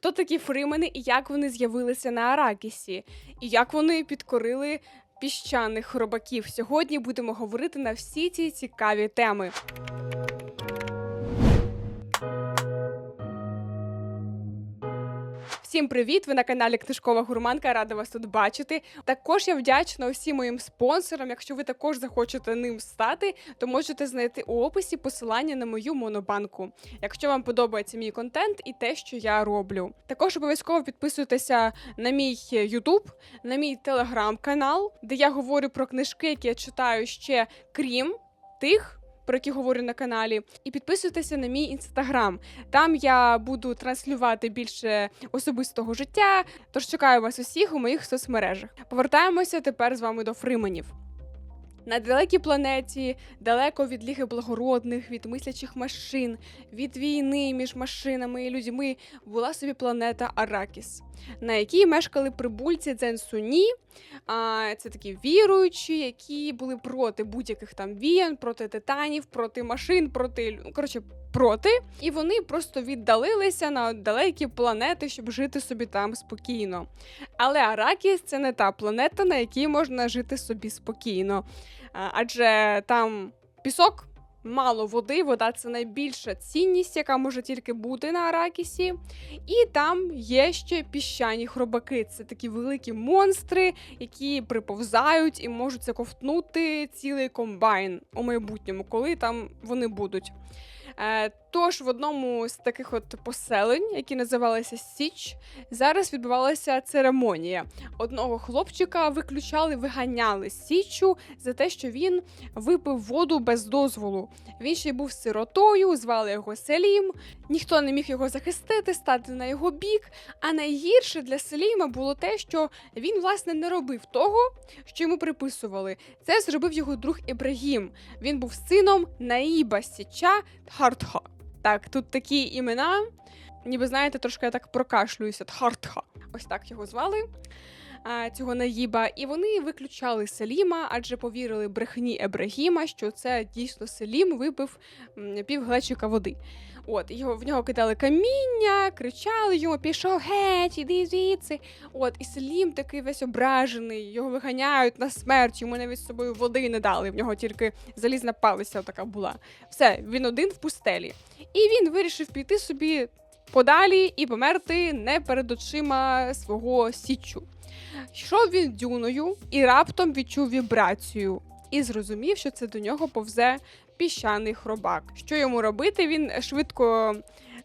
хто такі фримени і як вони з'явилися на Аракісі, і як вони підкорили піщаних хробаків. Сьогодні будемо говорити на всі ці цікаві теми. Всім привіт! Ви на каналі Книжкова Гурманка. Рада вас тут бачити. Також я вдячна усім моїм спонсорам. Якщо ви також захочете ним стати, то можете знайти у описі посилання на мою монобанку. Якщо вам подобається мій контент і те, що я роблю. Також обов'язково підписуйтеся на мій YouTube, на мій телеграм-канал, де я говорю про книжки, які я читаю ще крім тих. Про які говорю на каналі, і підписуйтеся на мій інстаграм. Там я буду транслювати більше особистого життя. Тож чекаю вас усіх у моїх соцмережах. Повертаємося тепер з вами до Фрименів. На далекій планеті, далеко від ліги благородних, від мислячих машин, від війни між машинами і людьми, була собі планета Аракіс, на якій мешкали прибульці Дзенсуні. Це такі віруючі, які були проти будь-яких там війн, проти титанів, проти машин, проти ну, коротше, проти. І вони просто віддалилися на далекі планети, щоб жити собі там спокійно. Але Аракіс це не та планета, на якій можна жити собі спокійно. Адже там пісок, мало води, вода це найбільша цінність, яка може тільки бути на Аракісі. І там є ще піщані хробаки. Це такі великі монстри, які приповзають і можуть заковтнути цілий комбайн у майбутньому, коли там вони будуть. Тож в одному з таких от поселень, які називалися Січ, зараз відбувалася церемонія. Одного хлопчика виключали, виганяли Січу за те, що він випив воду без дозволу. Він ще й був сиротою, звали його Селім. Ніхто не міг його захистити, стати на його бік. А найгірше для Селіма було те, що він власне не робив того, що йому приписували. Це зробив його друг Ібрагім. Він був сином Наїба Січа Тхартха. Так, тут такі імена, ніби знаєте, трошки я так прокашлююся. Тхартха. Ось так його звали. А, Цього наїба, і вони виключали Селіма, адже повірили брехні Ебрагіма, що це дійсно Селім випив півглечика води. От його в нього кидали каміння, кричали йому: пішов геть, іди звідси. От, і Селім такий весь ображений, його виганяють на смерть, йому навіть з собою води не дали. В нього тільки залізна палиця така була. Все, він один в пустелі. І він вирішив піти собі подалі і померти не перед очима свого січу. Йшов він дюною і раптом відчув вібрацію і зрозумів, що це до нього повзе піщаний хробак. Що йому робити? Він швидко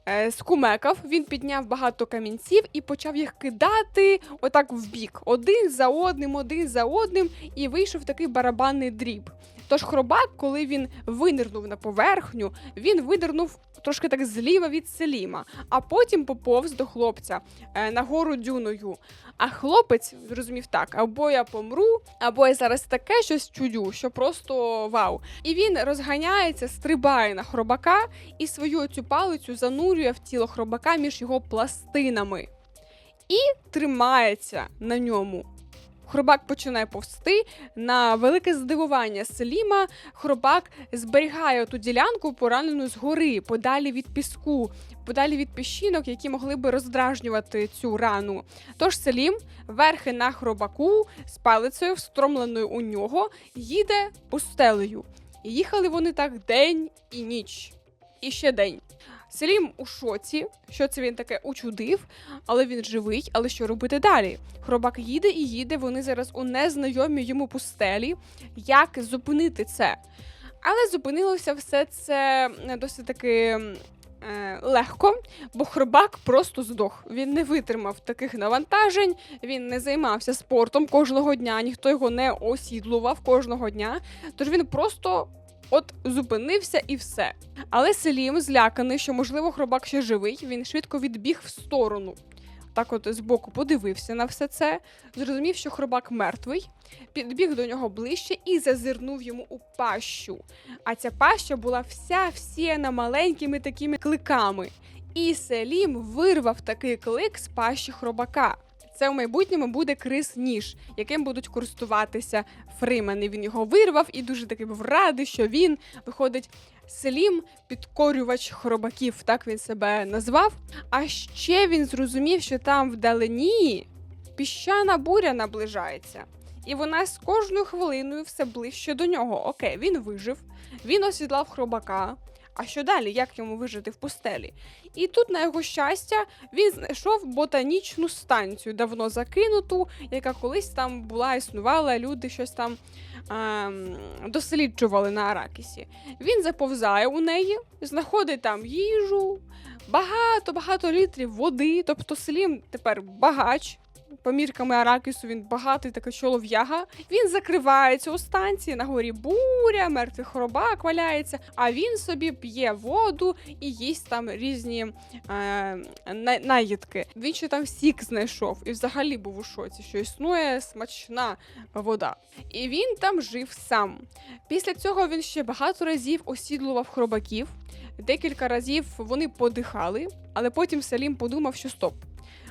е, скумекав, він підняв багато камінців і почав їх кидати отак в бік, один за одним, один за одним, і вийшов такий барабанний дріб. Тож хробак, коли він винирнув на поверхню, він видернув трошки так зліва від Селіма, а потім поповз до хлопця е, нагору дюною. А хлопець зрозумів так: або я помру, або я зараз таке щось чую, що просто вау. І він розганяється, стрибає на хробака і свою цю палицю занурює в тіло хробака між його пластинами і тримається на ньому. Хробак починає повсти. На велике здивування Селіма хробак зберігає ту ділянку поранену згори, подалі від піску, подалі від піщинок, які могли би роздражнювати цю рану. Тож Селім, верхи на хробаку, з палицею, встромленою у нього, їде пустелею. І їхали вони так день і ніч. І ще день. Селім у шоці, що це він таке учудив, але він живий. Але що робити далі? Хробак їде і їде. Вони зараз у незнайомій йому пустелі. Як зупинити це? Але зупинилося все це е, досить таки е, легко, бо хробак просто здох. Він не витримав таких навантажень, він не займався спортом кожного дня, ніхто його не осідлував кожного дня. Тож він просто. От зупинився і все. Але Селім, зляканий, що можливо хробак ще живий, він швидко відбіг в сторону. Так, от збоку подивився на все це, зрозумів, що хробак мертвий, підбіг до нього ближче і зазирнув йому у пащу. А ця паща була вся всіяна маленькими такими кликами. І Селім вирвав такий клик з пащі хробака. Це в майбутньому буде Крис Ніж, яким будуть користуватися фримени. Він його вирвав і дуже таки був радий, що він виходить. Селім підкорювач хробаків, так він себе назвав. А ще він зрозумів, що там вдалині піщана буря наближається. І вона з кожною хвилиною все ближче до нього. Окей, він вижив, він осідлав хробака. А що далі? Як йому вижити в пустелі? І тут, на його щастя, він знайшов ботанічну станцію, давно закинуту, яка колись там була, існувала, люди щось там ем, досліджували на Аракісі. Він заповзає у неї, знаходить там їжу, багато-багато літрів води. Тобто Селім тепер багач. По міркам Аракісу він багатий такий чолов'яга. Він закривається у станції, на горі буря, мертвий хробак валяється, а він собі п'є воду і їсть там різні е, наїдки. Він ще там сік знайшов і взагалі був у шоці, що існує смачна вода. І він там жив сам. Після цього він ще багато разів осідлував хробаків. Декілька разів вони подихали, але потім Салім подумав, що стоп.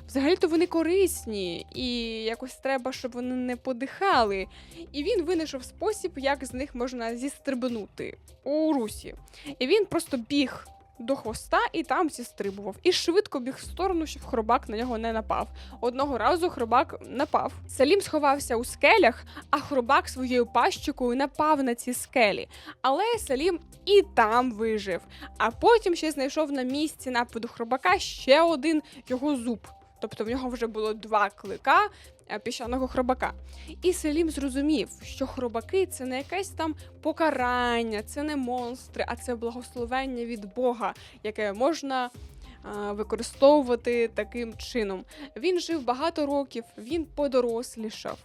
Взагалі-то вони корисні, і якось треба, щоб вони не подихали. І він винайшов спосіб, як з них можна зістрибнути у русі. І він просто біг до хвоста і там зістрибував. І швидко біг в сторону, щоб хробак на нього не напав. Одного разу хробак напав. Салім сховався у скелях, а хробак своєю пащикою напав на ці скелі. Але Салім і там вижив. А потім ще знайшов на місці нападу хробака ще один його зуб. Тобто в нього вже було два клика е, піщаного хробака. І Селім зрозумів, що хробаки це не якесь там покарання, це не монстри, а це благословення від Бога, яке можна. е, Використовувати таким чином. Він жив багато років, він подорослішав,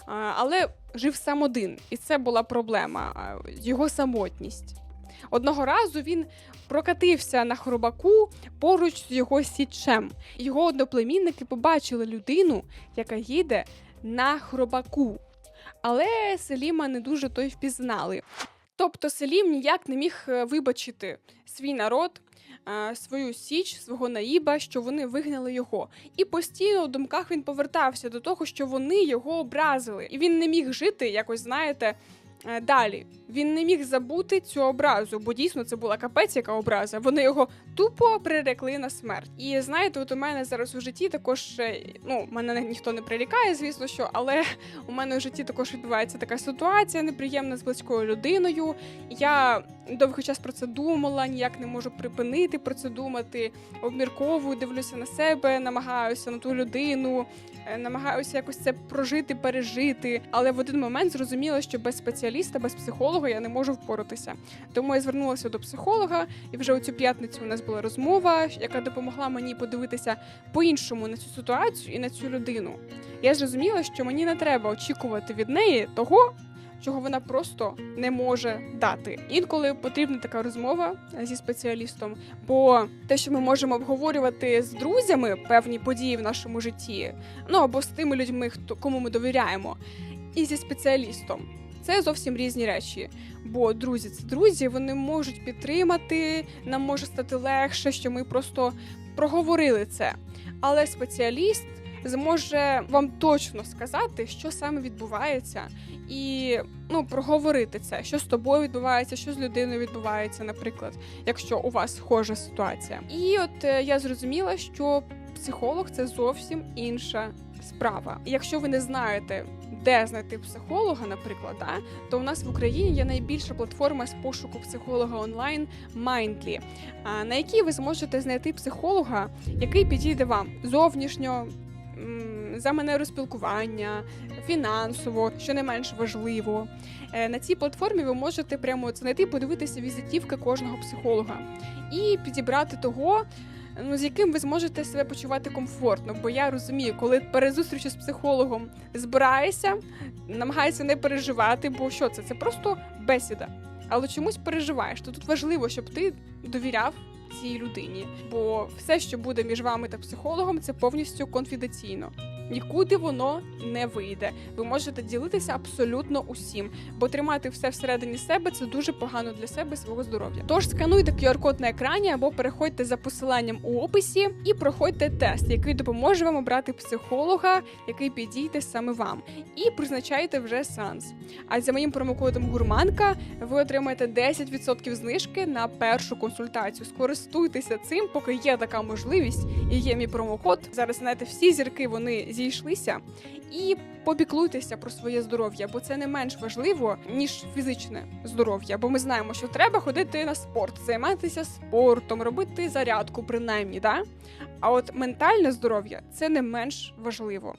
е, але жив сам один, і це була проблема його самотність. Одного разу він прокатився на хробаку поруч з його січем. Його одноплемінники побачили людину, яка їде на хробаку. Але Селіма не дуже той впізнали. Тобто Селім ніяк не міг е, вибачити свій народ, е, свою січ, свого наїба, що вони вигнали його. І постійно у думках він повертався до того, що вони його образили. І він не міг жити, якось знаєте. Е, Далі він не міг забути цю образу, бо дійсно це була капець, яка образа. Вони його тупо прирекли на смерть. І знаєте, от у мене зараз у житті також е, ну мене ніхто не прирікає, звісно, що але у мене в житті також відбувається така ситуація неприємна з близькою людиною. Я довгий час про це думала, ніяк не можу припинити про це думати. Обмірковую, дивлюся на себе, намагаюся на ту людину, е, намагаюся якось це прожити, пережити. Але в один момент зрозуміла, що без спеціаліста, без психолога я не можу впоратися. Тому я звернулася до психолога, і вже у цю п'ятницю у нас була розмова, яка допомогла мені подивитися по-іншому на цю ситуацію і на цю людину. Я зрозуміла, що мені не треба очікувати від неї того. Чого вона просто не може дати. Інколи потрібна така розмова зі спеціалістом, бо те, що ми можемо обговорювати з друзями певні події в нашому житті, ну або з тими людьми, хто кому ми довіряємо, і зі спеціалістом. Це зовсім різні речі. Бо друзі, це друзі, вони можуть підтримати, нам може стати легше, що ми просто проговорили це. Але спеціаліст зможе вам точно сказати, що саме відбувається, і ну проговорити це, що з тобою відбувається, що з людиною відбувається, наприклад, якщо у вас схожа ситуація. І от е, я зрозуміла, що психолог це зовсім інша справа. Якщо ви не знаєте, де знайти психолога, наприклад, да, то у нас в Україні є найбільша платформа з пошуку психолога онлайн Mindly, на якій ви зможете знайти психолога, який підійде вам зовнішньо. За манеру спілкування, фінансово, що не менш важливо. Е, На цій платформі ви можете прямо знайти, подивитися візитівки кожного психолога і підібрати того, ну, з яким ви зможете себе почувати комфортно. Бо я розумію, коли перед зустрічю з психологом збираєшся, намагаєшся не переживати, бо що це? Це просто бесіда. Але чомусь переживаєш. То тут важливо, щоб ти довіряв цій людині, бо все, що буде між вами та психологом, це повністю конфіденційно. Нікуди воно не вийде. Ви можете ділитися абсолютно усім, бо тримати все всередині себе це дуже погано для себе свого здоров'я. Тож скануйте QR-код на екрані або переходьте за посиланням у описі і проходьте тест, який допоможе вам обрати психолога, який підійде саме вам, і призначайте вже сеанс. А за моїм промокодом гурманка ви отримаєте 10% знижки на першу консультацію. Скористуйтеся цим, поки є така можливість, і є мій промокод. Зараз знаєте, всі зірки вони зійшлися. І попіклуйтеся про своє здоров'я, бо це не менш важливо ніж фізичне здоров'я. Бо ми знаємо, що треба ходити на спорт, займатися спортом, робити зарядку, принаймні, да? А от ментальне здоров'я це не менш важливо.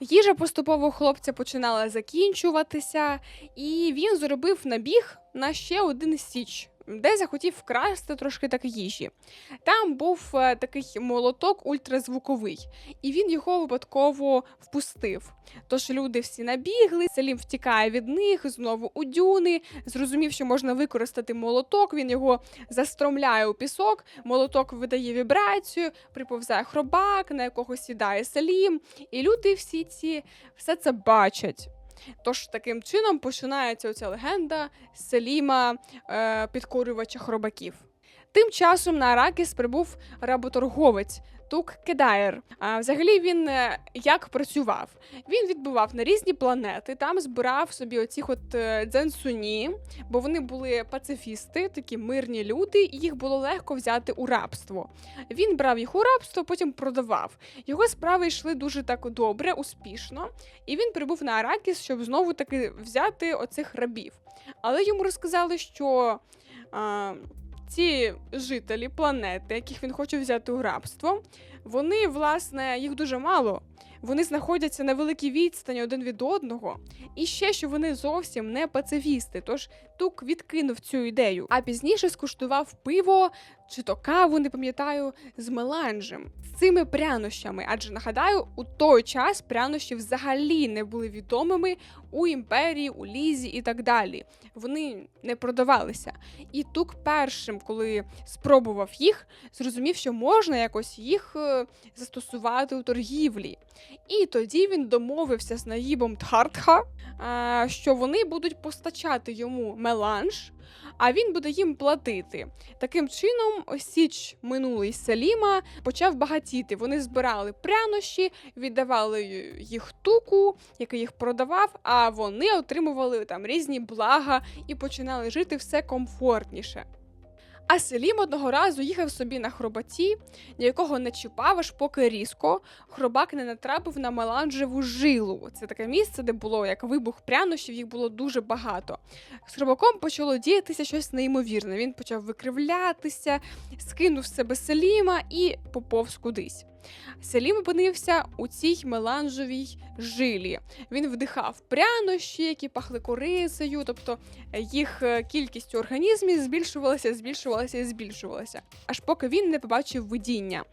Їжа поступово хлопця починала закінчуватися, і він зробив набіг на ще один січ, де захотів вкрасти трошки так їжі. Там був е, такий молоток ультразвуковий, і він його випадково впустив. Тож люди всі набігли, Селім втікає від них, знову у дюни. Зрозумів, що можна використати молоток. Він його застромляє у пісок. Молоток видає вібрацію, приповзає хробак, на якого сідає Селім. І люди всі ці все це бачать. Тож таким чином починається оця легенда Селіма е, підкорювача хробаків. Тим часом на Аракіс прибув работорговець Тук Кедаєр. А взагалі він е, як працював? Він відбував на різні планети, там збирав собі оцих от е, дзенсуні, бо вони були пацифісти, такі мирні люди, і їх було легко взяти у рабство. Він брав їх у рабство, потім продавав. Його справи йшли дуже так добре, успішно, і він прибув на Аракіс, щоб знову таки взяти оцих рабів. Але йому розказали, що. А, ці жителі планети, яких він хоче взяти у рабство, вони, власне, їх дуже мало. Вони знаходяться на великій відстані один від одного, і ще що вони зовсім не пацифісти. Тож тук відкинув цю ідею, а пізніше скуштував пиво чи то каву, не пам'ятаю, з меланжем, з цими прянощами. Адже нагадаю, у той час прянощі взагалі не були відомими у імперії, у лізі і так далі. Вони не продавалися. І тук першим, коли спробував їх, зрозумів, що можна якось їх е, застосувати у торгівлі. І тоді він домовився з наїбом Тхартха, що вони будуть постачати йому меланж, а він буде їм платити. Таким чином, Січ минулий Селіма почав багатіти. Вони збирали прянощі, віддавали їх туку, який їх продавав, а вони отримували там різні блага і починали жити все комфортніше. А Селім одного разу їхав собі на хробаті, якого не чіпав, аж поки різко хробак не натрапив на меланжеву жилу. Це таке місце, де було як вибух прянощів, їх було дуже багато. З хробаком почало діятися щось неймовірне. Він почав викривлятися, скинув з себе Селіма і поповз кудись. Селім опинився у цій меланжевій жилі. Він вдихав прянощі, які пахли корисею, тобто їх е, кількість у організмі збільшувалася, збільшувалася і збільшувалася, аж поки він не побачив видіння.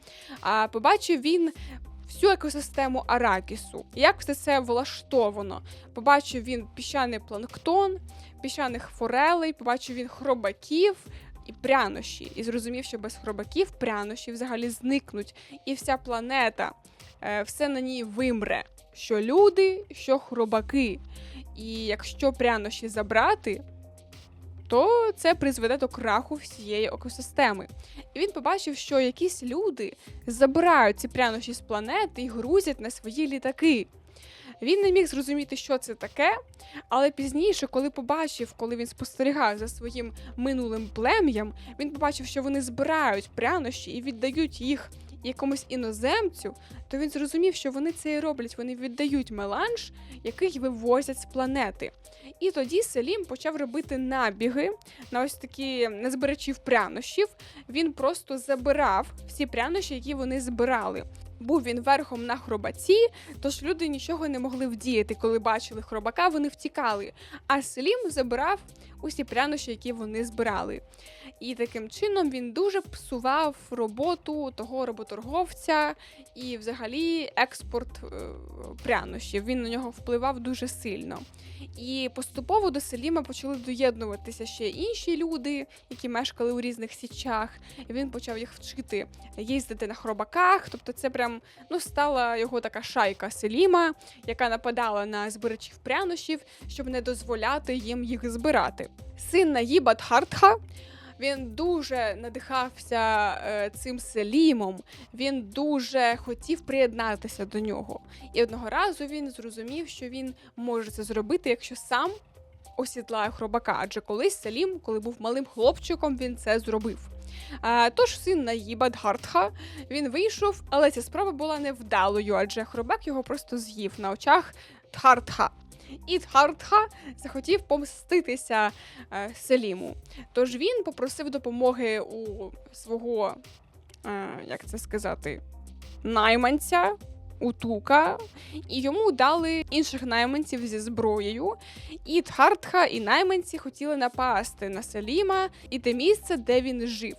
А побачив він. Всю екосистему Аракісу, як все це влаштовано. Побачив він піщаний планктон, піщаних форелей, побачив він хробаків, і прянощі, і зрозумів, що без хробаків прянощі взагалі зникнуть, і вся планета, е, все на ній вимре. Що люди, що хробаки. І якщо прянощі забрати, то це призведе до краху всієї екосистеми. І він побачив, що якісь люди забирають ці прянощі з планети і грузять на свої літаки. Він не міг зрозуміти, що це таке, але пізніше, коли побачив, коли він спостерігав за своїм минулим плем'ям, він побачив, що вони збирають прянощі і віддають їх якомусь іноземцю, то він зрозумів, що вони це і роблять. Вони віддають меланж, який вивозять з планети. І тоді Селім почав робити набіги на ось такі незбирачів прянощів. Він просто забирав всі прянощі, які вони збирали. Був він верхом на хробаці, тож люди нічого не могли вдіяти. Коли бачили хробака, вони втікали. А Селім забирав усі прянощі, які вони збирали. І таким чином він дуже псував роботу того роботорговця і, взагалі, експорт е, прянощів. Він на нього впливав дуже сильно. І поступово до Селіма почали доєднуватися ще інші люди, які мешкали у різних січах. І Він почав їх вчити їздити на хробаках. Тобто, це прям ну, стала його така шайка Селіма, яка нападала на збирачів прянощів, щоб не дозволяти їм їх збирати. Син Наїба Дхартха він дуже надихався е, цим Селімом, він дуже хотів приєднатися до нього. І одного разу він зрозумів, що він може це зробити, якщо сам осідлає хробака. Адже колись Селім, коли був малим хлопчиком, він це зробив. Тож син Наїба Дхартха він вийшов, але ця справа була невдалою, адже хробак його просто з'їв на очах Дхартха. І Дхартха захотів помститися е, Селіму. Тож він попросив допомоги у свого, е, як це сказати, найманця. Утука, і йому дали інших найманців зі зброєю. І Тхартха, і найманці хотіли напасти на Селіма і те місце, де він жив.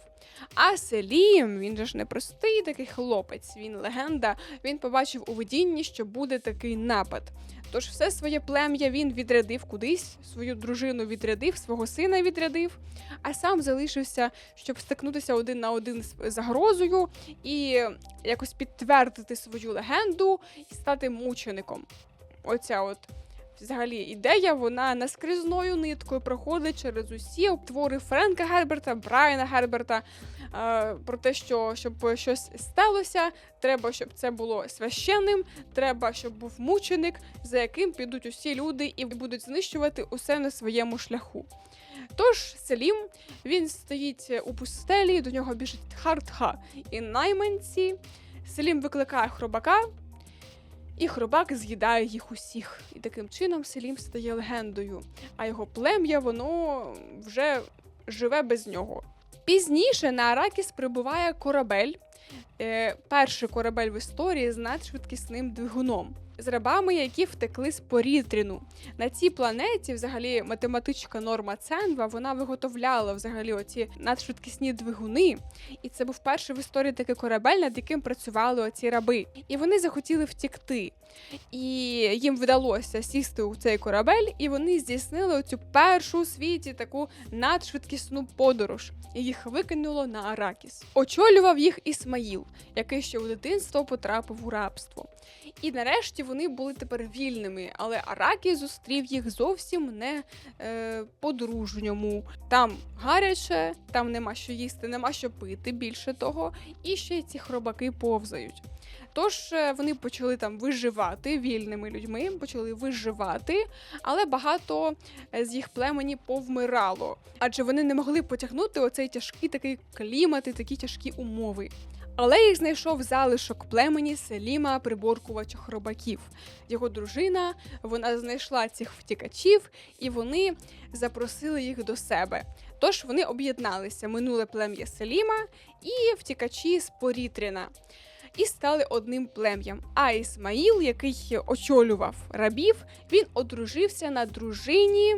А Селім, він же ж не простий такий хлопець, він легенда. Він побачив у видінні, що буде такий напад. Тож все своє плем'я він відрядив кудись, свою дружину відрядив, свого сина відрядив, а сам залишився, щоб стикнутися один на один з загрозою і якось підтвердити свою легенду і стати мучеником. Оця от. Взагалі, ідея вона наскрізною ниткою проходить через усі твори Френка Герберта, Брайана Герберта. е, Про те, що щоб щось сталося, треба, щоб це було священним, треба, щоб був мученик, за яким підуть усі люди і будуть знищувати усе на своєму шляху. Тож Селім він стоїть у пустелі, до нього біжить Хартха і найманці. Селім викликає хробака, і хробак з'їдає їх усіх. І таким чином Селім стає легендою, а його плем'я воно вже живе без нього. Пізніше на Аракіс прибуває корабель, е, перший корабель в історії з надшвидкісним двигуном. З рабами, які втекли з Порітріну. На цій планеті, взагалі, математичка Норма Ценва, вона виготовляла взагалі оці надшвидкісні двигуни. І це був перший в історії такий корабель, над яким працювали оці раби. І вони захотіли втікти. І їм вдалося сісти у цей корабель, і вони здійснили оцю першу у світі таку надшвидкісну подорож. І їх викинуло на Аракіс. Очолював їх Ісмаїл, який ще у дитинство потрапив у рабство. І нарешті вони були тепер вільними, але Аракі зустрів їх зовсім не е, по-дружньому. Там гаряче, там нема що їсти, нема що пити більше того, і ще ці хробаки повзають. Тож е, вони почали там виживати вільними людьми, почали виживати, але багато е, з їх племені повмирало, адже вони не могли потягнути оцей тяжкий такий клімат і такі тяжкі умови. Але їх знайшов залишок племені Селіма, приборкувача хробаків. Його дружина вона знайшла цих втікачів, і вони запросили їх до себе. Тож вони об'єдналися минуле плем'я Селіма і втікачі з Порітріна. І стали одним плем'ям. А Ісмаїл, який очолював рабів, він одружився на дружині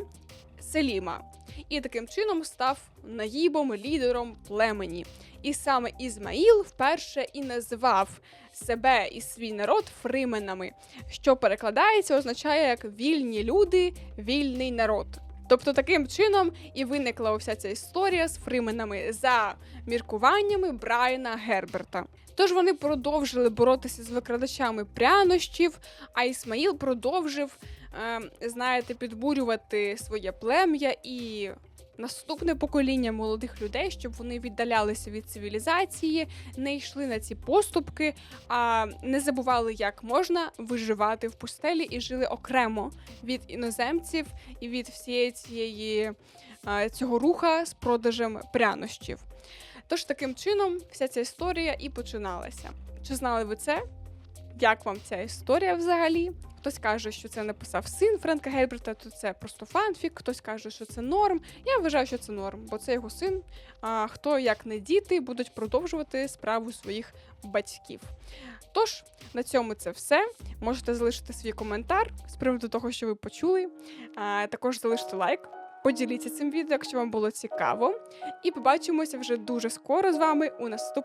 Селіма. І таким чином став наїбом, лідером племені. І саме Ізмаїл вперше і назвав себе і свій народ фрименами, що перекладається, означає як вільні люди, вільний народ. Тобто таким чином і виникла вся ця історія з фрименами за міркуваннями Брайана Герберта. Тож вони продовжили боротися з викрадачами прянощів, а Ісмаїл продовжив, знаєте, підбурювати своє плем'я і наступне покоління молодих людей, щоб вони віддалялися від цивілізації, не йшли на ці поступки, а не забували, як можна виживати в пустелі і жили окремо від іноземців і від всієї цієї е, цього руха з продажем прянощів. Тож таким чином вся ця історія і починалася. Чи знали ви це? Як вам ця історія взагалі? Хтось каже, що це написав син Френка Гельберта, то це просто фанфік, хтось каже, що це норм. Я вважаю, що це норм, бо це його син. А хто, як не діти, будуть продовжувати справу своїх батьків. Тож, на цьому це все. Можете залишити свій коментар з приводу того, що ви почули. А, також залиште лайк. Поділіться цим відео, якщо вам було цікаво. І побачимося вже дуже скоро з вами у наступному.